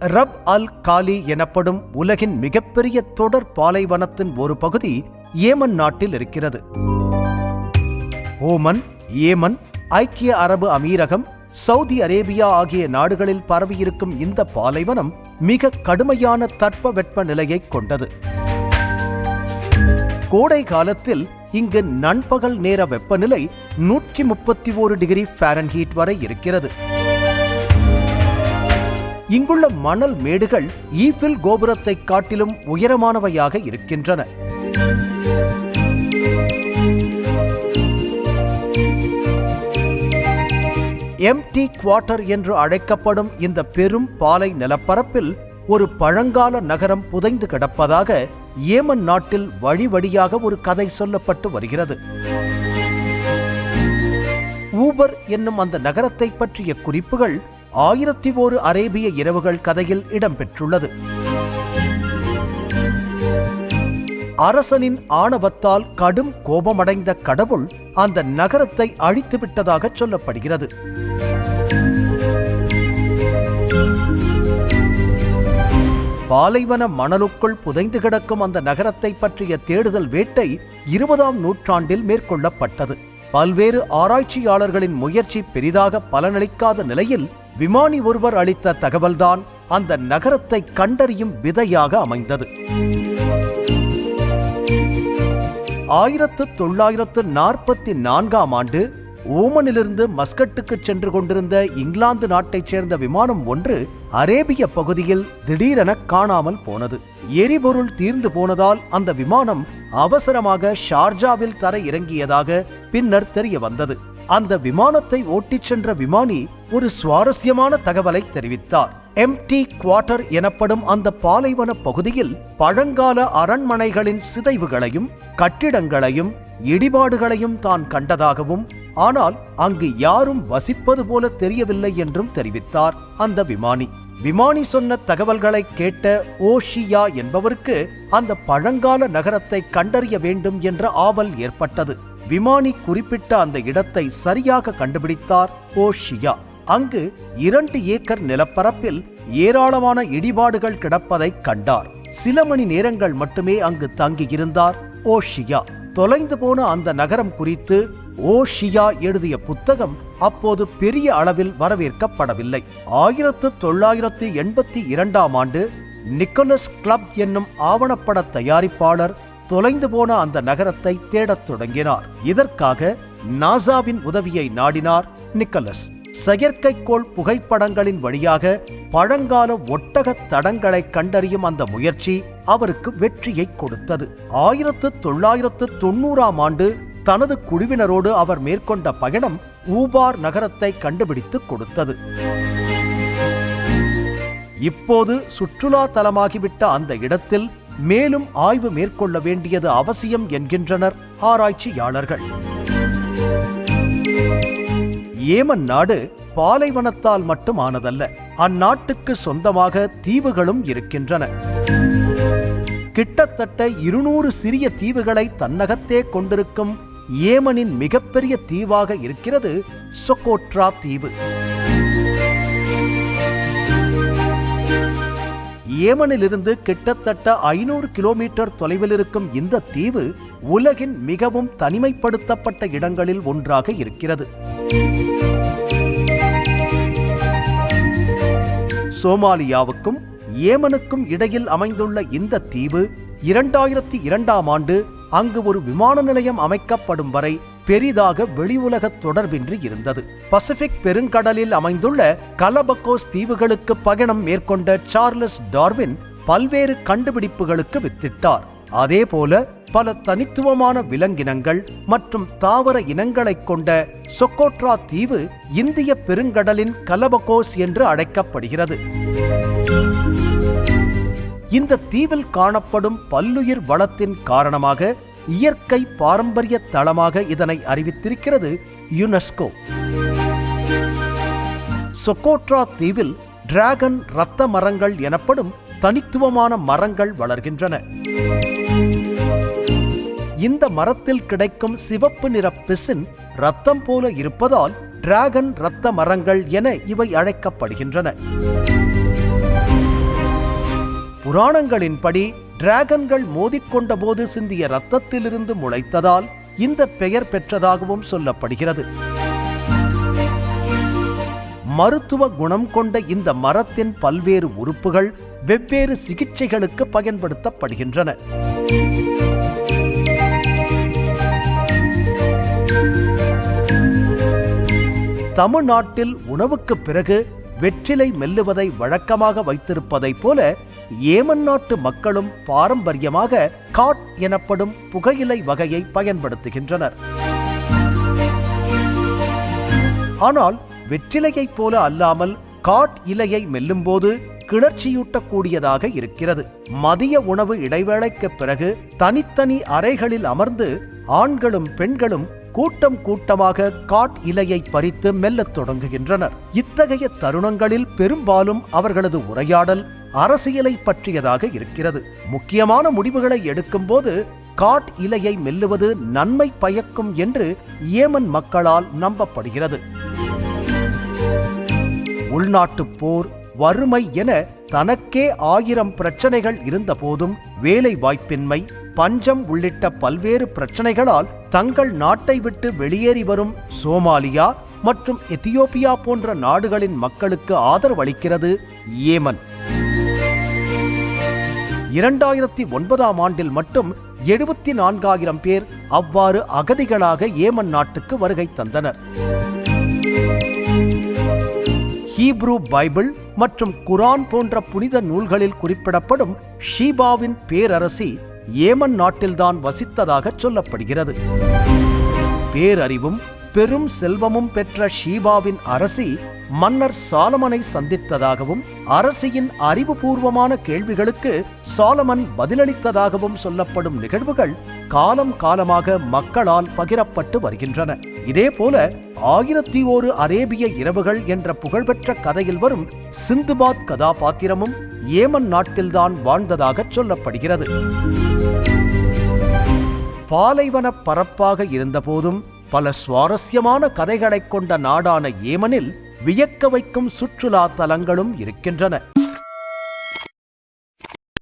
ரப் அல் காலி எனப்படும் உலகின் மிகப்பெரிய தொடர் பாலைவனத்தின் ஒரு பகுதி ஏமன் நாட்டில் இருக்கிறது. ஓமன் ஏமன் ஐக்கிய அரபு அமீரகம் சவுதி அரேபியா ஆகிய நாடுகளில் பரவியிருக்கும் இந்த பாலைவனம் மிக கடுமையான தட்பவெட்ப நிலையை கொண்டது. கோடை காலத்தில் இங்கு நண்பகல் நேர வெப்பநிலை நூற்றி முப்பத்தி ஓரு டிகிரி ஃபாரன்ஹீட் வரை இருக்கிறது. இங்குள்ள மணல் மேடுகள் ஈஃபில் கோபுரத்தை காட்டிலும் உயரமானவையாக இருக்கின்றன. எம்டி குவார்ட்டர் என்று அழைக்கப்படும் இந்த பெரும் பாலை நிலப்பரப்பில் ஒரு பழங்கால நகரம் புதைந்து கிடப்பதாக ஏமன் நாட்டில் வழி வழியாக ஒரு கதை சொல்லப்பட்டு வருகிறது. ஊபர் என்னும் அந்த நகரத்தை பற்றிய குறிப்புகள் ஆயிரத்தி ஓரு அரேபிய இரவுகள் கதையில் இடம்பெற்றுள்ளது. அரசனின் ஆணவத்தால் கடும் கோபமடைந்த கடவுள் அந்த நகரத்தை அழித்து விட்டதாக சொல்லப்படுகிறது. பாலைவன மணலுக்குள் புதைந்து கிடக்கும் அந்த நகரத்தை பற்றிய தேடுதல் வேட்டை இருபதாம் நூற்றாண்டில் மேற்கொள்ளப்பட்டது. பல்வேறு ஆராய்ச்சியாளர்களின் முயற்சி பெரிதாக பலனளிக்காத நிலையில் விமானி ஒருவர் அளித்த தகவல்தான் அந்த நகரத்தை கண்டறியும் விதையாக அமைந்தது. ஆயிரத்து தொள்ளாயிரத்து நாற்பத்தி நான்காம் ஆண்டு ஓமனிலிருந்து மஸ்கட்டுக்கு சென்று கொண்டிருந்த இங்கிலாந்து நாட்டைச் சேர்ந்த விமானம் ஒன்று அரேபிய பகுதியில் திடீரென காணாமல் போனது. எரிபொருள் தீர்ந்து போனதால் அந்த விமானம் அவசரமாக ஷார்ஜாவில் தர இறங்கியதாக பின்னர் தெரிய வந்தது அந்த விமானத்தை ஓட்டிச் சென்ற விமானி ஒரு சுவாரஸ்யமான தகவலை தெரிவித்தார். எம்டி குவார்ட்டர் எனப்படும் அந்த பாலைவன பகுதியில் பழங்கால அரண்மனைகளின் சிதைவுகளையும் கட்டிடங்களையும் இடிபாடுகளையும் தான் கண்டதாகவும் ஆனால் அங்கு யாரும் வசிப்பது போல தெரியவில்லை என்றும் தெரிவித்தார் அந்த விமானி. விமானி சொன்ன தகவல்களை கேட்ட ஓஷியா என்பவருக்கு அந்த பழங்கால நகரத்தை கண்டறிய வேண்டும் என்ற ஆவல் ஏற்பட்டது. விமானி குறிப்பிட்ட அந்த இடத்தை சரியாக கண்டுபிடித்தார் ஓஷியா அங்கு இரண்டு ஏக்கர் நிலப்பரப்பில் ஏராளமான இடிபாடுகள் கிடப்பதை கண்டார். சில மணி நேரங்கள் மட்டுமே அங்கு தங்கியிருந்தார் ஓஷியா தொலைந்து போன அந்த நகரம் குறித்து ஓஷியா எழுதிய புத்தகம் அப்போது பெரிய அளவில் வரவேற்கப்படவில்லை. ஆயிரத்து தொள்ளாயிரத்து எண்பத்தி இரண்டாம் ஆண்டு நிக்கோலஸ் கிளப் என்னும் ஆவணப்பட தயாரிப்பாளர் தொலைந்து போன அந்த நகரத்தை தேடத் தொடங்கினார். இதற்காக நாசாவின் உதவியை நாடினார் நிக்கலஸ். செயற்கைக்கோள் புகைப்படங்களின் வழியாக பழங்கால ஒட்டகத் தடங்களை கண்டறியும் அந்த முயற்சி அவருக்கு வெற்றியை கொடுத்தது. ஆயிரத்து தொள்ளாயிரத்து தொண்ணூறாம் ஆண்டு தனது குழுவினரோடு அவர் மேற்கொண்ட பயணம் ஊபார் நகரத்தை கண்டுபிடித்துக் கொடுத்தது. இப்போது சுற்றுலா தலமாகிவிட்ட அந்த இடத்தில் மேலும் ஆய்வு மேற்கொள்ள வேண்டியது அவசியம் என்கின்றனர் ஆராய்ச்சியாளர்கள். ஏமன் நாடு பாலைவனத்தால் மட்டும் ஆனதல்ல அந்நாட்டுக்கு சொந்தமாக தீவுகளும் இருக்கின்றன. கிட்டத்தட்ட இருநூறு சிறிய தீவுகளை தன்னகத்தே கொண்டிருக்கும் ஏமனின் மிகப்பெரிய தீவாக இருக்கிறது சொகோட்ரா தீவு. ஏமனிலிருந்து கிட்டத்தட்ட ஐநூறு கிலோமீட்டர் தொலைவில் இருக்கும் இந்த தீவு உலகின் மிகவும் தனிமைப்படுத்தப்பட்ட இடங்களில் ஒன்றாக இருக்கிறது. சோமாலியாவுக்கும் ஏமனுக்கும் இடையில் அமைந்துள்ள இந்த தீவு இரண்டாயிரத்தி இரண்டாம் ஆண்டு அங்கு ஒரு விமான நிலையம் அமைக்கப்படும் வரை பெரிதாக வெளி உலக தொடர்பின்றி இருந்தது. பசிபிக் பெருங்கடலில் அமைந்துள்ள கலபக்கோஸ் தீவுகளுக்கு பயணம் மேற்கொண்ட சார்லஸ் டார்வின் பல்வேறு கண்டுபிடிப்புகளுக்கு வித்திட்டார். அதேபோல பல தனித்துவமான விலங்கினங்கள் மற்றும் தாவர இனங்களைக் கொண்ட சொக்கோட்ரா தீவு இந்திய பெருங்கடலின் கலபகோஸ் என்று அழைக்கப்படுகிறது. இந்த தீவில் காணப்படும் பல்லுயிர் வளத்தின் காரணமாக இயற்கை பாரம்பரிய தளமாக இதனை அறிவித்திருக்கிறது யுனெஸ்கோ. சொக்கோட்ரா தீவில் டிராகன் இரத்த மரங்கள் எனப்படும் தனித்துவமான மரங்கள் வளர்கின்றன. இந்த மரத்தில் கிடைக்கும் சிவப்பு நிற பிசின் ரத்தம் போல இருப்பதால் டிராகன் இரத்த மரங்கள் என இவை அழைக்கப்படுகின்றன. புராணங்களின்படி டிராகன்கள் மோதிக்கொண்ட போது சிந்திய ரத்தத்திலிருந்து முளைத்ததால் இந்த பெயர் பெற்றதாகவும் சொல்லப்படுகிறது. மருத்துவ குணம் கொண்ட இந்த மரத்தின் பல்வேறு உறுப்புகள் வெவ்வேறு சிகிச்சைகளுக்கு பயன்படுத்தப்படுகின்றன. தமிழ்நாட்டில் உணவுக்கு பிறகு வெற்றிலை மெல்லுவதை வழக்கமாக வைத்திருப்பதைப் போல ஏமன் நாட்டு மக்களும் பாரம்பரியமாக காட் எனப்படும் புகையிலை வகையை பயன்படுத்துகின்றனர். ஆனால் வெற்றிலையைப் போல அல்லாமல் காட் இலையை மெல்லும்போது கிளர்ச்சியூட்டக்கூடியதாக இருக்கிறது. மதிய உணவு இடைவேளைக்கு பிறகு தனித்தனி அறைகளில் அமர்ந்து ஆண்களும் பெண்களும் கூட்டம் கூட்டமாக காட் இலையை பறித்து மெல்லத் தொடங்குகின்றனர். இத்தகைய தருணங்களில் பெரும்பாலும் அவர்களது உரையாடல் அரசியலை பற்றியதாக இருக்கிறது. முக்கியமான முடிவுகளை எடுக்கும்போது காட் இலையை மெல்லுவது நன்மை பயக்கும் என்று ஏமன் மக்களால் நம்பப்படுகிறது. உள்நாட்டுப் போர் வறுமை என தனக்கே ஆயிரம் பிரச்சனைகள் இருந்தபோதும் வேலை வாய்ப்பின்மை பஞ்சம் உள்ளிட்ட பல்வேறு பிரச்சனைகளால் தங்கள் நாட்டை விட்டு வெளியேறி வரும் சோமாலியா மற்றும் எத்தியோப்பியா போன்ற நாடுகளின் மக்களுக்கு ஆதரவளிக்கிறது ஏமன். இரண்டாயிரத்தி ஒன்பதாம் ஆண்டில் மட்டும் எழுபத்தி நான்காயிரம் பேர் அவ்வாறு அகதிகளாக ஏமன் நாட்டுக்கு வருகை தந்தனர். ஹீப்ரூ பைபிள் மற்றும் குரான் போன்ற புனித நூல்களில் குறிப்பிடப்படும் ஷீபாவின் பேரரசி ஏமன் நாட்டில்தான் வசித்ததாக சொல்லப்படுகிறது. பேரறிவும் பெரும் செல்வமும் பெற்ற ஷீபாவின் அரசி மன்னர் சாலமனை சந்தித்ததாகவும் அரசியின் அறிவுபூர்வமான கேள்விகளுக்கு சாலமன் பதிலளித்ததாகவும் சொல்லப்படும் நிகழ்வுகள் காலம் காலமாக மக்களால் பகிரப்பட்டு வருகின்றன. இதேபோல ஆயிரத்தி ஓரு அரேபிய இரவுகள் என்ற புகழ்பெற்ற கதையில் வரும் சிந்துபாத் கதாபாத்திரமும் ஏமன் நாட்டில்தான் வாழ்ந்ததாக சொல்லப்படுகிறது. பாலைவன பரப்பாக இருந்தபோதும் பல சுவாரஸ்யமான கதைகளைக் கொண்ட நாடான ஏமனில் வியக்க வைக்கும் சுற்றுலா தலங்களும் இருக்கின்றன.